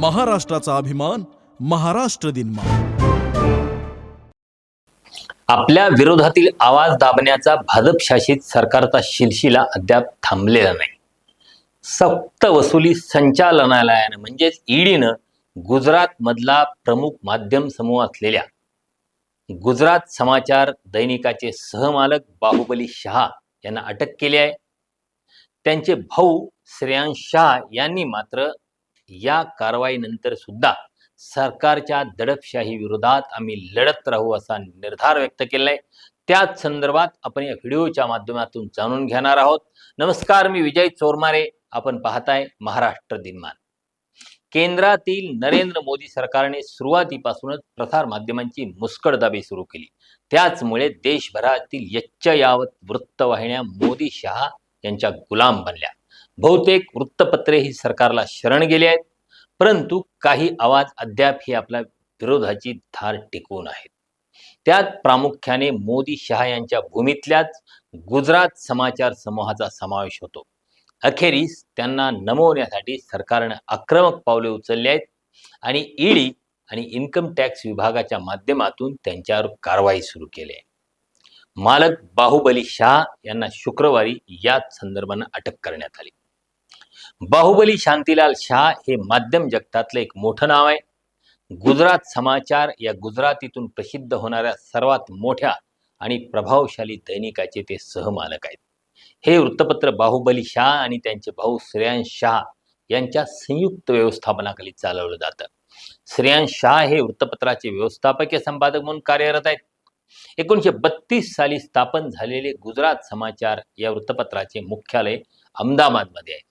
महाराष्ट्राचा अभिमान महाराष्ट्र दिन आपल्या विरोधातील आवाज दाबण्याचा भाजप शासित सरकारचा शिलशिला अद्याप थांबलेला नाही. सक्त वसुली संचालनालयानं म्हणजेच ईडीनं गुजरात मधला प्रमुख माध्यम समूह असलेल्या गुजरात समाचार दैनिकाचे सहमालक बाहुबली शहा यांना अटक केली आहे. त्यांचे भाऊ श्रेयांश शाह यांनी मात्र या कारवाईनंतर सुद्धा सरकारच्या दडपशाही विरोधात आम्ही लढत राहू असा निर्धार व्यक्त केलाय. त्याच संदर्भात आपण या व्हिडिओच्या माध्यमातून जाणून घेणार आहोत. नमस्कार मी विजय चोरमारे. आपण पाहताय महाराष्ट्र दिनमान. केंद्रातील नरेंद्र मोदी सरकारने सुरुवातीपासूनच प्रसार माध्यमांची मुस्कडदाबी सुरू केली. त्याचमुळे देशभरातील यच्च यावत वृत्तवाहिन्या मोदी शहा यांच्या गुलाम बनल्या. बहुतेक वृत्तपत्रे ही सरकारला शरण गेली आहेत परंतु काही आवाज अद्याप ही आपल्या विरोधाची धार टिकवून आहेत. त्यात प्रामुख्याने मोदी शहा यांच्या भूमीतल्याच गुजरात समाचार समूहाचा समावेश होतो. अखेरीस त्यांना नमवण्यासाठी सरकारनं आक्रमक पावले उचलली आहेत आणि ईडी आणि इन्कम टॅक्स विभागाच्या माध्यमातून त्यांच्यावर कारवाई सुरू केली आहे. मालक बाहुबली शाह यांना शुक्रवारी याच संदर्भानं अटक करण्यात आली. बाहुबली शांतीलाल शाह हे माध्यम जगतातलं एक मोठं नाव आहे. गुजरात समाचार या गुजरातीतून प्रसिद्ध होणाऱ्या सर्वात मोठ्या आणि प्रभावशाली दैनिकाचे ते सहमालक आहेत. हे वृत्तपत्र बाहुबली शाह आणि त्यांचे भाऊ श्रेयांश शाह यांच्या संयुक्त व्यवस्थापनाखाली चालवलं जातं. श्रेयांश शाह हे वृत्तपत्राचे व्यवस्थापकीय संपादक म्हणून कार्यरत आहेत. एकोणीसशे बत्तीस साली स्थापन झालेले गुजरात समाचार या वृत्तपत्राचे मुख्यालय अहमदाबादमध्ये आहे.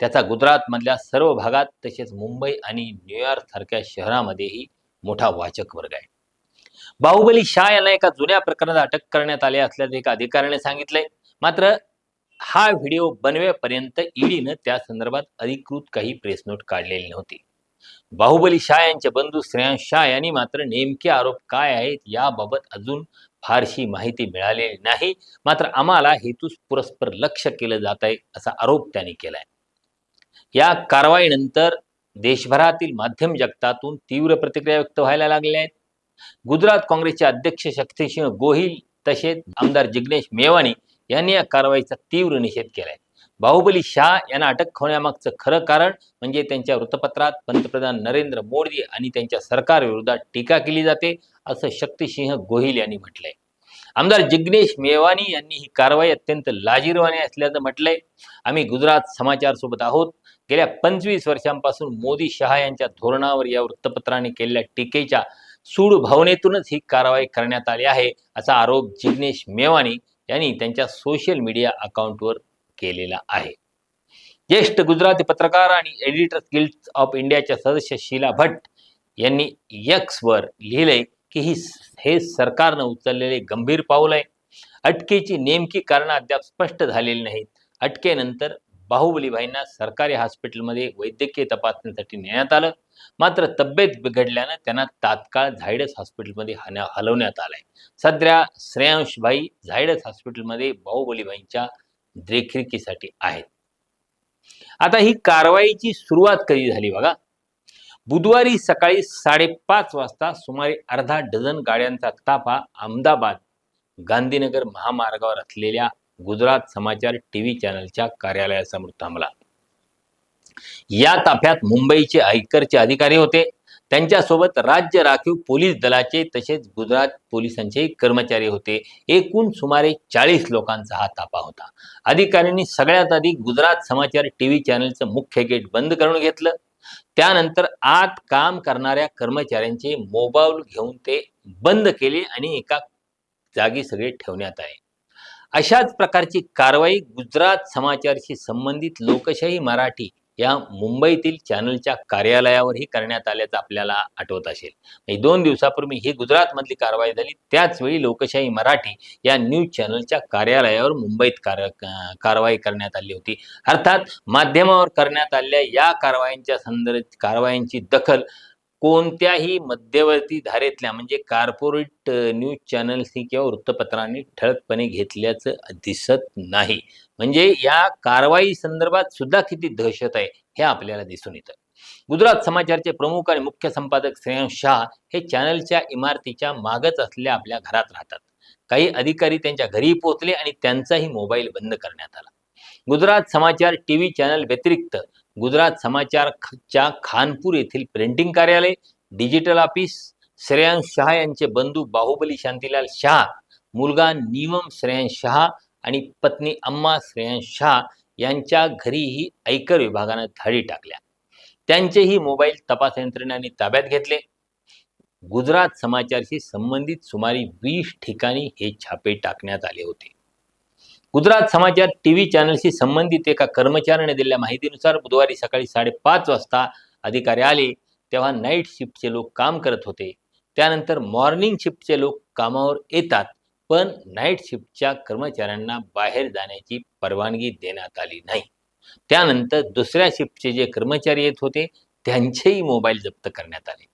त्याचा गुजरातमधल्या सर्व भागात तसेच मुंबई आणि न्यूयॉर्क सारख्या शहरामध्येही मोठा वाचक वर्ग आहे. बाहुबली शाह यांना एका जुन्या प्रकरणात अटक करण्यात आले असल्याचं एका अधिकाऱ्याने सांगितलंय. मात्र हा व्हिडिओ बनवेपर्यंत ईडीनं त्या संदर्भात अधिकृत काही प्रेस नोट काढलेली नव्हती. बाहुबली शाह यांचे बंधू श्रेयांश शाह यांनी मात्र नेमके आरोप काय आहेत याबाबत अजून फारशी माहिती मिळालेली नाही. मात्र आम्हाला हेतूस पुरस्पर लक्ष केलं जात आहे असा आरोप त्यांनी केलाय. या कारवाईनंतर देशभरातील माध्यम जगतातून तीव्र प्रतिक्रिया व्यक्त व्हायला लागल्या आहेत. गुजरात काँग्रेसचे अध्यक्ष शक्तिसिंह गोहिल तसेच आमदार जिग्नेश मेवानी यांनी या कारवाईचा तीव्र निषेध केलाय. बाहुबली शाह यांना अटक होण्यामागचं खरं कारण म्हणजे त्यांच्या वृत्तपत्रात पंतप्रधान नरेंद्र मोदी आणि त्यांच्या सरकारविरोधात टीका केली जाते असं शक्तिसिंह गोहिल यांनी म्हटलंय. आमदार जिग्नेश मेवानी यांनी ही कारवाई अत्यंत लाजीरवाणी असल्याचं म्हटलंय. आम्ही गुजरात समाचार सोबत आहोत. गेल्या पंचवीस वर्षांपासून मोदी शहा यांच्या धोरणावर या वृत्तपत्राने केलेल्या टीकेच्या सूड भावनेतूनच ही कारवाई करण्यात आली आहे असा आरोप जिग्नेश मेवानी यांनी त्यांच्या सोशल मीडिया अकाउंटवर केलेला आहे. ज्येष्ठ गुजराती पत्रकार आणि एडिटर्स गिल्ड ऑफ इंडियाच्या सदस्य शीला भट्ट यांनी यक्सवर लिहिलंय की ही हे सरकारनं उचललेले गंभीर पाऊल आहे. अटकेची नेमकी कारणं अद्याप स्पष्ट झालेली नाहीत. अटकेनंतर बाहुबलीबाईंना सरकारी हॉस्पिटलमध्ये वैद्यकीय तपासणीसाठी नेण्यात आलं. मात्र तब्येत बिघडल्यानं त्यांना तात्काळ झायडस हॉस्पिटलमध्ये हलवण्यात आलंय. सध्या श्रेयांशबाई झायडस हॉस्पिटलमध्ये बाहुबलीबाईंच्या देखरेखीसाठी आहेत. आता ही कारवाईची सुरुवात कधी झाली बघा? बुधवारी सकाळी साडेपाच वाजता सुमारे अर्धा डझन गाड्यांचा ताफा अहमदाबाद गांधीनगर महामार्गावर असलेल्या गुजरात समाचार टीव्ही चॅनलच्या कार्यालयासमोर थांबला. या ताफ्यात मुंबईचे आयकरचे अधिकारी होते. त्यांच्यासोबत राज्य राखीव पोलीस दलाचे तसेच गुजरात पोलिसांचेही कर्मचारी होते. एकूण सुमारे चाळीस लोकांचा हा ताफा होता. अधिकाऱ्यांनी सगळ्यात आधी गुजरात समाचार टीव्ही चॅनलचं मुख्य गेट बंद करून घेतलं. त्यानंतर आत काम करणाऱ्या कर्मचाऱ्यांचे मोबाईल घेऊन ते बंद केले आणि एका जागी सगळे ठेवण्यात आले. अशाच प्रकारची कारवाई गुजरात समाचारशी संबंधित लोकशाही मराठी या मुंबईतील चॅनलच्या कार्यालयावरही करण्यात आल्याचं आपल्याला आठवत असेल. म्हणजे दोन दिवसापूर्वी ही गुजरातमधली कारवाई झाली. त्याच वेळी लोकशाही मराठी या न्यूज चॅनलच्या कार्यालयावर मुंबईत कार कारवाई करण्यात आली होती. अर्थात माध्यमावर करण्यात आलेल्या या कारवायांच्या संदर्भ कारवाईंची दखल कोणत्याही मध्यवर्ती धारेतल्या म्हणजे कॉर्पोरेट न्यूज चॅनल्सनी किंवा वृत्तपत्रांनी ठळकपणे घेतल्याचं दिसत नाही. म्हणजे या कारवाई संदर्भात सुद्धा किती दहशत आहे हे आपल्याला दिसून येतं. गुजरात समाचारचे प्रमुख आणि मुख्य संपादक श्रेयांश शाह हे चॅनलच्या इमारतीच्या मागच असलेल्या आपल्या घरात राहतात. काही अधिकारी त्यांच्या घरी पोहोचले आणि त्यांचाही मोबाईल बंद करण्यात आला. गुजरात समाचार टीव्ही चॅनल व्यतिरिक्त गुजरात समाचारच्या खानपूर येथील प्रिंटिंग कार्यालय डिजिटल ऑफिस श्रेयांश शहा यांचे बंधू बाहुबली शांतीलाल शहा मुलगा निवम श्रेयांश शहा आणि पत्नी अम्मा श्रेयांश शहा यांच्या घरीही आयकर विभागानं धाडी टाकल्या. त्यांचेही मोबाईल तपास यंत्रणांनी ताब्यात घेतले. गुजरात समाचारशी संबंधित सुमारे वीस ठिकाणी हे छापे टाकण्यात आले होते. गुजरात समाचार टीव्ही चॅनलशी संबंधित एका कर्मचाऱ्याने दिलेल्या माहितीनुसार बुधवारी सकाळी साडेपाच वाजता अधिकारी आले तेव्हा नाईट शिफ्टचे लोक काम करत होते. त्यानंतर मॉर्निंग शिफ्टचे लोक कामावर येतात पण नाईट शिफ्टच्या कर्मचाऱ्यांना बाहेर जाण्याची परवानगी देण्यात आली नाही. त्यानंतर दुसऱ्या शिफ्टचे जे कर्मचारी येत होते त्यांचेही मोबाईल जप्त करण्यात आले.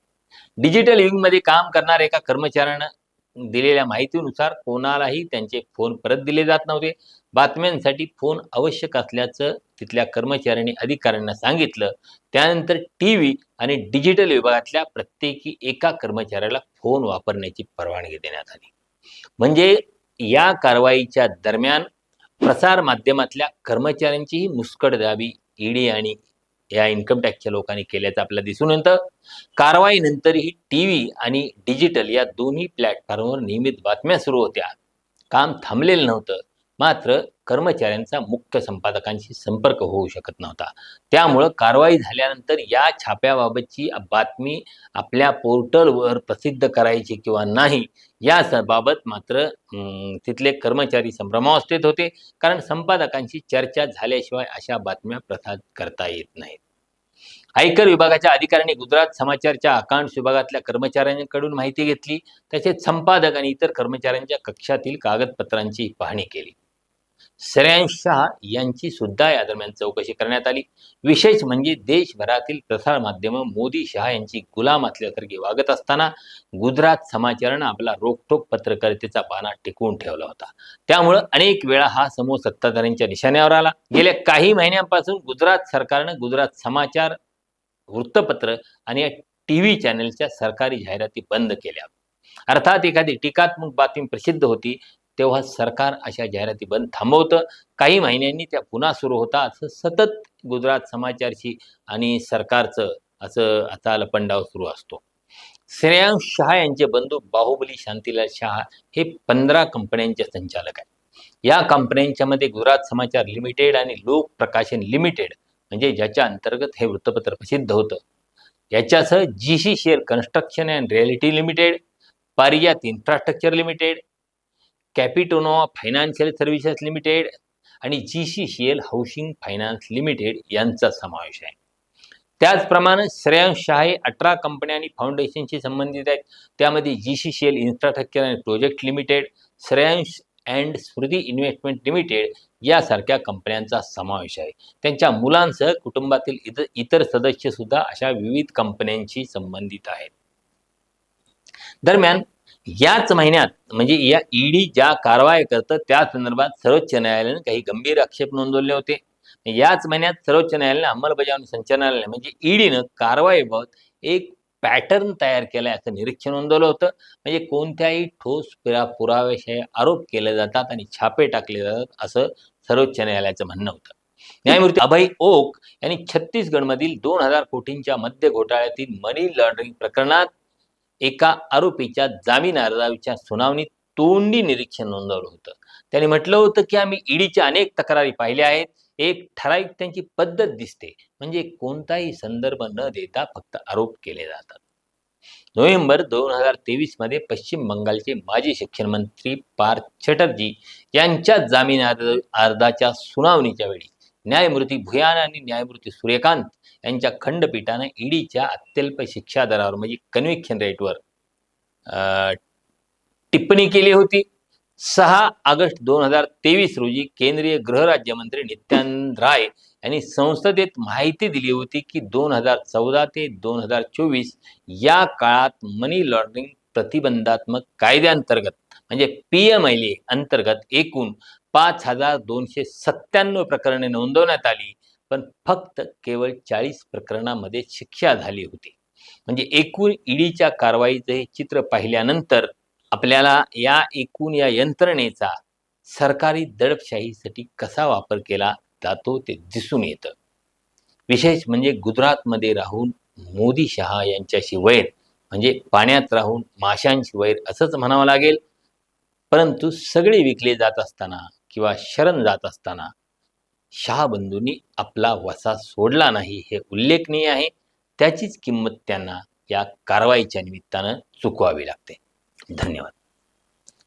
डिजिटल युगमध्ये काम करणाऱ्या एका कर्मचाऱ्यानं दिलेल्या माहितीनुसार कोणालाही त्यांचे फोन परत दिले जात नव्हते. बातम्यांसाठी फोन आवश्यक असल्याचं तिथल्या कर्मचाऱ्यांनी अधिकाऱ्यांना सांगितलं. त्यानंतर टी व्ही आणि डिजिटल विभागातल्या प्रत्येकी एका कर्मचाऱ्याला फोन वापरण्याची परवानगी देण्यात आली. म्हणजे या कारवाईच्या दरम्यान प्रसार माध्यमातल्या कर्मचाऱ्यांचीही मुस्कट द्यावी ईडी आणि या इन्कम टॅक्सच्या लोकांनी केल्याचं आपल्याला दिसून येतं. कारवाईनंतरही टी व्ही आणि डिजिटल या दोन्ही प्लॅटफॉर्मवर नियमित बातम्या सुरू होत्या. काम थांबलेलं नव्हतं. मात्र कर्मचाऱ्यांचा मुख्य संपादकांशी संपर्क होऊ शकत नव्हता. त्यामुळं कारवाई झाल्यानंतर या छाप्याबाबतची बातमी आपल्या पोर्टलवर प्रसिद्ध करायची किंवा नाही या बाबत मात्र अं, तिथले कर्मचारी संभ्रमावस्थेत होते. कारण संपादकांशी चर्चा झाल्याशिवाय अशा बातम्या प्रसाद करता येत नाहीत. आयकर विभागाच्या अधिकाऱ्यांनी गुजरात समाचारच्या अकाउंट्स विभागातल्या कर्मचाऱ्यांकडून माहिती घेतली. तसेच संपादक आणि इतर कर्मचाऱ्यांच्या कक्षातील कागदपत्रांची पाहणी केली. श्रेयांश यांची सुद्धा या दरम्यान चौकशी करण्यात आली. विशेष म्हणजे देशभरातील प्रसार माध्यम मोदी शहा यांची गुलाम असल्यासारखी वागत असताना गुजरात समाचारानं आपला रोखटोक पत्रकारितेचा बाणा टिकवून ठेवला होता. त्यामुळं अनेक वेळा हा समूह सत्ताधाऱ्यांच्या निशाण्यावर आला. गेल्या काही महिन्यांपासून गुजरात सरकारनं गुजरात समाचार वृत्तपत्र आणि या टी व्ही चॅनेलच्या सरकारी जाहिराती बंद केल्या. अर्थात एखादी टीकात्मक बातमी प्रसिद्ध होती तेव्हा सरकार अशा जाहिराती बंद थांबवतं. काही महिन्यांनी त्या पुन्हा सुरू होतात असं सतत गुजरात समाचारशी आणि सरकारचं असं आता लपंडाव सुरू असतो. श्रेयांश शहा यांचे बंधू बाहुबली शांतीलाल शहा हे पंधरा कंपन्यांचे संचालक आहेत. या कंपन्यांच्या मध्ये गुजरात समाचार लिमिटेड आणि लोक प्रकाशन लिमिटेड म्हणजे ज्याच्या अंतर्गत हे वृत्तपत्र प्रसिद्ध होतं. याच्यासह G C share construction and reality limited Parijat infrastructure limited कॅपिटोनो financial services limited आणि G C C L housing finance limited यांचा समावेश आहे. त्याचप्रमाणे श्रेयांश शाह हे अठरा कंपन्या आणि फाउंडेशनशी संबंधित आहेत. त्यामध्ये G C C L infrastructure and project limited Shreyansh and Smriti investment limited यासारख्या कंपन्यांचा समावेश आहे. त्यांच्या मुलांसह कुटुंबातील इतर इतर सदस्य सुद्धा अशा विविध कंपन्यांशी संबंधित आहेत. दरम्यान याच महिन्यात म्हणजे या ईडी ज्या कारवाई करतं त्या संदर्भात सर्वोच्च न्यायालयाने काही गंभीर आक्षेप नोंदवले होते. याच महिन्यात सर्वोच्च न्यायालयाने अंमलबजावणी संचालनालय म्हणजे ईडीनं कारवाईबाबत एक पॅटर्न तयार केलाय असं निरीक्षण नोंदवलं होतं. म्हणजे कोणत्याही ठोस पुरा पुराव्याशिवाय आरोप केले जातात आणि छापे टाकले जातात असं सर्वोच्च न्यायालयाचं म्हणणं होतं. न्यायमूर्ती अभय ओक यांनी छत्तीसगडमधील दोन हजार कोटींच्या मद्य घोटाळ्यातील मनी लॉन्ड्रिंग प्रकरणात एका आरोपीच्या जामीन अर्जाच्या सुनावणीत तोंडी निरीक्षण नोंदवलं होतं. त्यांनी म्हटलं होतं की आम्ही ईडीच्या अनेक तक्रारी पाहिल्या आहेत. एक ठराविक त्यांची पद्धत दिसते. म्हणजे कोणताही संदर्भ न देता फक्त आरोप केले जातात. नोव्हेंबर दोन हजार तेवीसमध्ये पश्चिम बंगालचे माजी शिक्षण मंत्री पार्थ चटर्जी यांच्या जामीन अर्जाच्या सुनावणीच्या वेळी न्यायमूर्ती भुयान आणि न्यायमूर्ती सूर्यकांत यांच्या खंडपीठानं ईडीच्या अत्यल्प शिक्षा दरावर म्हणजे कन्व्हिक्शन रेटवर टिप्पणी केली होती. सहा ऑगस्ट दोन हजार तेवीस रोजी केंद्रीय गृहराज्यमंत्री नित्यानंद राय यांनी संसदेत माहिती दिली होती की दोन हजार चौदा ते दोन हजार चोवीस या काळात मनी लॉन्ड्रिंग प्रतिबंधात्मक कायद्याअंतर्गत म्हणजे पी एम एल ए अंतर्गत एकूण पाच हजार दोनशे सत्त्याण्णव प्रकरणे नोंदवण्यात आली पण फक्त केवळ चाळीस प्रकरणामध्ये शिक्षा झाली होती. म्हणजे एकूण ईडीच्या कारवाईचं हे चित्र पाहिल्यानंतर आपल्याला या एकूण या यंत्रणेचा सरकारी दडपशाहीसाठी कसा वापर केला जातो ते दिसून येतं. विशेष म्हणजे गुजरातमध्ये राहून मोदी शहा यांच्याशी वैर म्हणजे पाण्यात राहून माशांशी वैर असंच म्हणावं लागेल. परंतु सगळे विकले जात असताना किंवा शरण जात असताना शहाबंधूंनी आपला वसा सोडला नाही हे उल्लेखनीय आहे. त्याचीच किंमत त्यांना या कारवाईच्या निमित्तानं चुकवावी लागते. धन्यवाद.